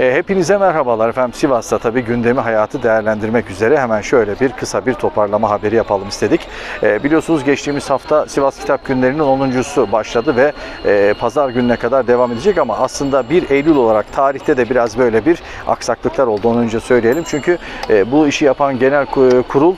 E, hepinize merhabalar efendim. Sivas'ta tabii gündemi hayatı değerlendirmek üzere hemen şöyle bir kısa bir toparlama haberi yapalım istedik. E, biliyorsunuz geçtiğimiz hafta Sivas Kitap Günleri'nin 10.sü başladı ve e, pazar gününe kadar devam edecek ama aslında 1 Eylül olarak tarihte de biraz böyle bir aksaklıklar oldu. Onu önce söyleyelim. Çünkü bu işi yapan genel ku- kurul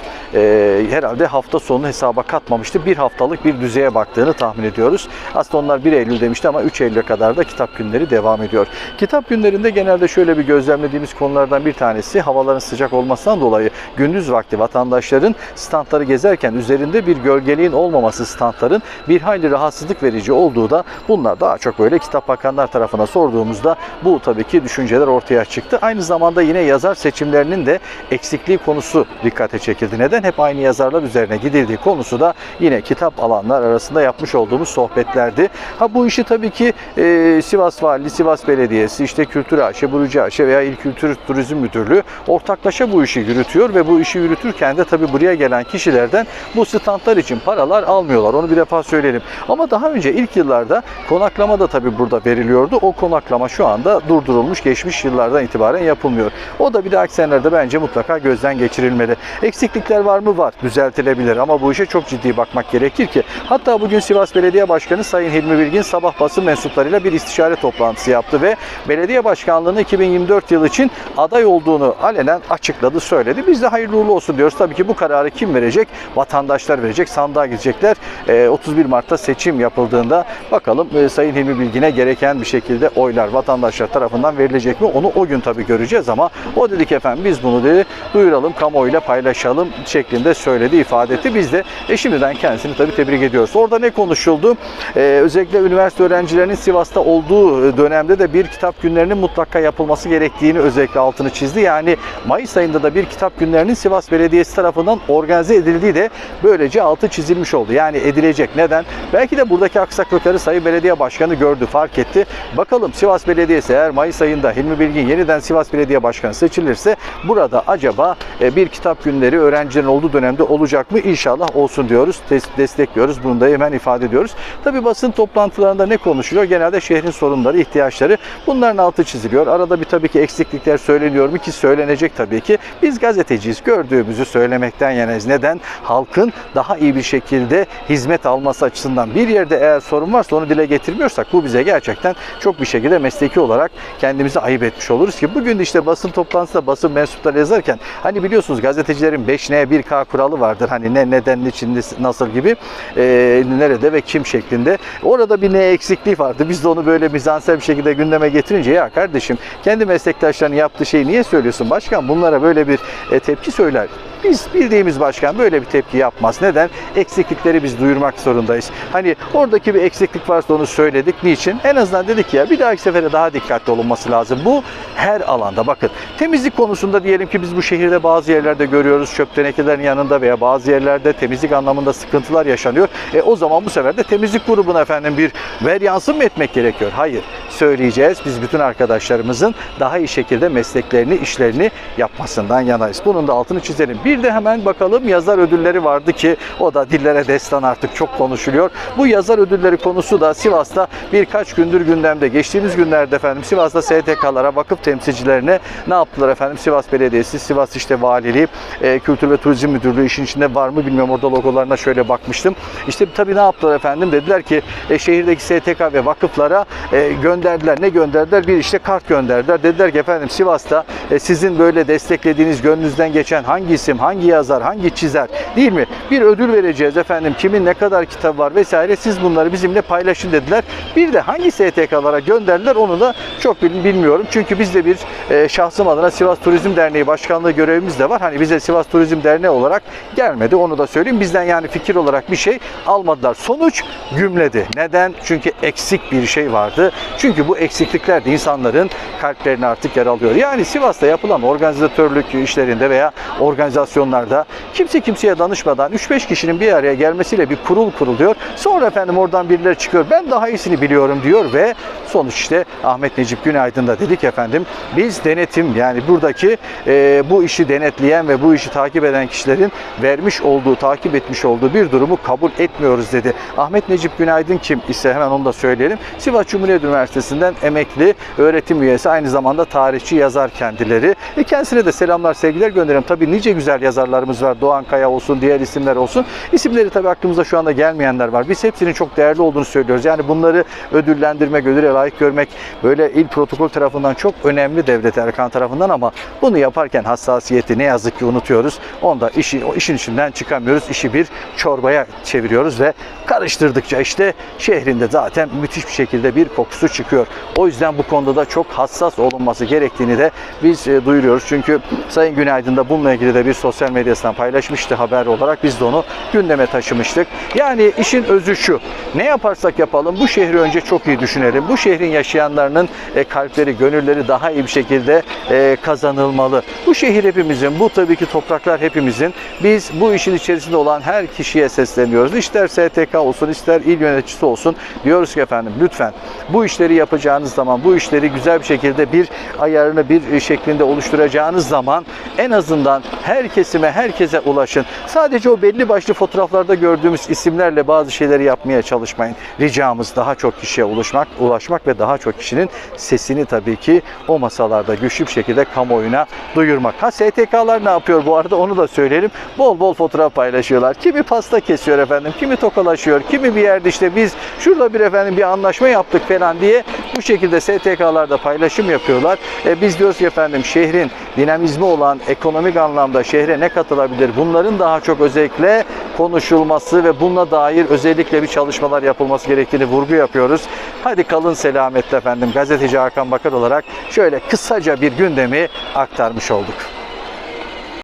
herhalde hafta sonunu hesaba katmamıştı. Bir haftalık bir düzeye baktığını tahmin ediyoruz. Aslında onlar 1 Eylül demişti ama 3 Eylül'e kadar da kitap günleri devam ediyor. Kitap günlerinde genelde şöyle bir gözlemlediğimiz konulardan bir tanesi havaların sıcak olmasından dolayı gündüz vakti vatandaşların standları gezerken üzerinde bir gölgeliğin olmaması standların bir hayli rahatsızlık verici olduğu da bunlar daha çok böyle kitap bakanlar tarafına sorduğumuzda bu tabii ki düşünceler ortaya çıktı. Aynı zamanda yine yazar seçimlerinin de eksikliği konusu dikkate çekildi. Neden? Hep aynı yazarlar üzerine gidildiği konusu da yine kitap alanlar arasında yapmış olduğumuz sohbetlerdi. Ha bu işi tabii ki e, Sivas Valiliği, Sivas Belediyesi, işte Kültür AŞ, Burucu AŞ veya İl Kültür Turizm Müdürlüğü ortaklaşa bu işi yürütüyor ve bu işi yürütürken de tabii buraya gelen kişilerden bu standlar için paralar almıyorlar. Onu bir defa söyleyelim. Ama daha önce ilk yıllarda konaklama da tabii burada veriliyordu. O konaklama şu anda durdurulmuş. Geçmiş yıllardan itibaren yapılmıyor. O da bir dahaki senelerde bence mutlaka gözden geçirilmeli. Eksiklikler var mı? Var. Düzeltilebilir ama bu işe çok ciddi bakmak gerekir ki. Hatta bugün Sivas Belediye Başkanı Sayın Hilmi Bilgin sabah basın mensuplarıyla bir istişare toplantısı yaptı ve belediye başkanlığını 2024 yıl için aday olduğunu alenen açıkladı, söyledi. Biz de hayırlı uğurlu olsun diyoruz. Tabii ki bu kararı kim verecek? Vatandaşlar verecek, sandığa gidecekler. Ee, 31 Mart'ta seçim yapıldığında bakalım e, Sayın Hilmi Bilgin'e gereken bir şekilde oylar vatandaşlar tarafından verilecek mi? Onu o gün tabii göreceğiz ama o dedik efendim biz bunu dedi duyuralım, kamuoyuyla paylaşalım şeklinde söyledi, ifade etti. Biz de e, şimdiden kendisini tabii tebrik ediyoruz. Orada ne konuşuldu? Ee, özellikle üniversite öğrencilerinin Sivas'ta olduğu dönemde de bir kitap günlerinin mutlaka yapılması gerektiğini özellikle altını çizdi. Yani Mayıs ayında da bir kitap günlerinin Sivas Belediyesi tarafından organize edildiği de böylece altı çizilmiş oldu. Yani edilecek. Neden? Belki de buradaki aksaklıkları Sayın Belediye Başkanı gördü, fark etti. Bakalım Sivas Belediyesi eğer Mayıs ayında Hilmi Bilgin yeniden Sivas Belediye Başkanı seçilirse burada acaba e, bir kitap günleri öğrencilerin olduğu dönemde olacak mı? İnşallah olsun diyoruz. Des- destekliyoruz. Bunu da hemen ifade ediyoruz. Tabii basın toplantılarında ne konuşuluyor? Genelde şehrin sorunları, ihtiyaçları. Bunların altı çiziliyor. Arada bir tabii ki eksiklikler söyleniyor mu ki söylenecek tabii ki. Biz gazeteciyiz. Gördüğümüzü söylemekten yanayız. Neden? Halkın daha iyi bir şekilde hizmet alması açısından bir yerde eğer sorun varsa onu dile getirmiyorsak bu bize gerçekten çok bir şekilde mesleki olarak kendimizi ayıp etmiş oluruz ki bugün işte basın toplantısında basın mensupları yazarken hani biliyorsunuz gazetecilerin 5N 1K kuralı vardır. Hani ne neden için nasıl gibi e, nerede ve kim şeklinde. Orada bir ne eksikliği vardı. Biz de onu böyle mizansel bir şekilde gündeme getirince ya kardeşim kendi meslektaşlarının yaptığı şeyi niye söylüyorsun başkan? Bunlara böyle bir e, tepki söyler. Biz bildiğimiz başkan böyle bir tepki yapmaz. Neden? Eksiklikleri biz duyurmak zorundayız. Hani oradaki bir eksiklik varsa onu söyledik. Niçin? En azından dedik ya bir dahaki sefere daha dikkatli olunması lazım. Bu her alanda. Bakın temizlik konusunda diyelim ki biz bu şehirde bazı yerlerde görüyoruz çöp tenekelerin yanında veya bazı yerlerde temizlik anlamında sıkıntılar yaşanıyor. E, o zaman bu sefer de temizlik grubuna efendim bir ver yansın mı etmek gerekiyor? Hayır. Söyleyeceğiz. Biz bütün arkadaşlarımızın daha iyi şekilde mesleklerini, işlerini yapmasından yanayız. Bunun da altını çizelim. Bir de hemen bakalım yazar ödülleri vardı ki o da dillere destan artık çok konuşuluyor. Bu yazar ödülleri konusu da Sivas'ta birkaç gündür gündemde. Geçtiğimiz günlerde efendim Sivas'ta STK'lara, vakıf temsilcilerine ne yaptılar efendim? Sivas Belediyesi, Sivas işte Valiliği, e, Kültür ve Turizm Müdürlüğü işin içinde var mı bilmiyorum. Orada logolarına şöyle bakmıştım. İşte tabii ne yaptılar efendim? Dediler ki e, şehirdeki STK ve vakıflara e, gönderdiler. Ne gönderdiler? Bir işte kart gönderdiler. Dediler ki efendim Sivas'ta e, sizin böyle desteklediğiniz gönlünüzden geçen hangi isim, hangi yazar, hangi çizer değil mi? Bir ödül vereceğiz efendim. Kimin ne kadar kitabı var vesaire. Siz bunları bizimle paylaşın dediler. Bir de hangi STK'lara gönderdiler onu da çok bil- bilmiyorum. Çünkü biz de bir e, şahsım adına Sivas Turizm Derneği Başkanlığı görevimiz de var. Hani bize Sivas Turizm Derneği olarak gelmedi. Onu da söyleyeyim. Bizden yani fikir olarak bir şey almadılar. Sonuç gümledi. Neden? Çünkü eksik bir şey vardı. Çünkü bu eksiklikler de insanların kalplerine artık yer alıyor. Yani Sivas'ta yapılan organizatörlük işlerinde veya organizasyon organizasyonlarda kimse kimseye danışmadan 3-5 kişinin bir araya gelmesiyle bir kurul kuruluyor. Sonra efendim oradan birileri çıkıyor. Ben daha iyisini biliyorum diyor ve sonuç işte Ahmet Necip Günaydın da dedik efendim. Biz denetim yani buradaki e, bu işi denetleyen ve bu işi takip eden kişilerin vermiş olduğu, takip etmiş olduğu bir durumu kabul etmiyoruz dedi. Ahmet Necip Günaydın kim ise hemen onu da söyleyelim. Sivas Cumhuriyet Üniversitesi'nden emekli öğretim üyesi aynı zamanda tarihçi yazar kendileri. E kendisine de selamlar sevgiler gönderiyorum. Tabii nice güzel yazarlarımız var. Doğan Kaya olsun, diğer isimler olsun. İsimleri tabii aklımıza şu anda gelmeyenler var. Biz hepsinin çok değerli olduğunu söylüyoruz. Yani bunları ödüllendirmek, ödüle layık görmek böyle il protokol tarafından çok önemli devlet erkan tarafından ama bunu yaparken hassasiyeti ne yazık ki unutuyoruz. Onda işi, işin içinden çıkamıyoruz. İşi bir çorbaya çeviriyoruz ve karıştırdıkça işte şehrinde zaten müthiş bir şekilde bir kokusu çıkıyor. O yüzden bu konuda da çok hassas olunması gerektiğini de biz e, duyuruyoruz. Çünkü Sayın Günaydın da bununla ilgili de bir sosyal medyasından paylaşmıştı haber olarak. Biz de onu gündeme taşımıştık. Yani işin özü şu. Ne yaparsak yapalım bu şehri önce çok iyi düşünelim. Bu şehrin yaşayanlarının e, kalpleri, gönülleri daha iyi bir şekilde e, kazanılmalı. Bu şehir hepimizin, bu tabii ki topraklar hepimizin. Biz bu işin içerisinde olan her kişiye sesleniyoruz. İster STK olsun, ister il yöneticisi olsun. Diyoruz ki efendim lütfen bu işleri yapacağınız zaman, bu işleri güzel bir şekilde bir ayarını bir şeklinde oluşturacağınız zaman en azından her kesime, herkese ulaşın. Sadece o belli başlı fotoğraflarda gördüğümüz isimlerle bazı şeyleri yapmaya çalışmayın. Ricamız daha çok kişiye ulaşmak, ulaşmak ve daha çok kişinin sesini tabii ki o masalarda güçlü bir şekilde kamuoyuna duyurmak. Ha STK'lar ne yapıyor bu arada onu da söyleyelim. Bol bol fotoğraf paylaşıyorlar. Kimi pasta kesiyor efendim, kimi tokalaşıyor, kimi bir yerde işte biz şurada bir efendim bir anlaşma yaptık falan diye bu şekilde STK'larda paylaşım yapıyorlar. E, biz diyoruz ki efendim şehrin dinamizmi olan ekonomik anlamda şehre ne katılabilir? Bunların daha çok özellikle konuşulması ve bununla dair özellikle bir çalışmalar yapılması gerektiğini vurgu yapıyoruz. Hadi kalın selametle efendim. Gazeteci Hakan Bakar olarak şöyle kısaca bir gündemi aktarmış olduk.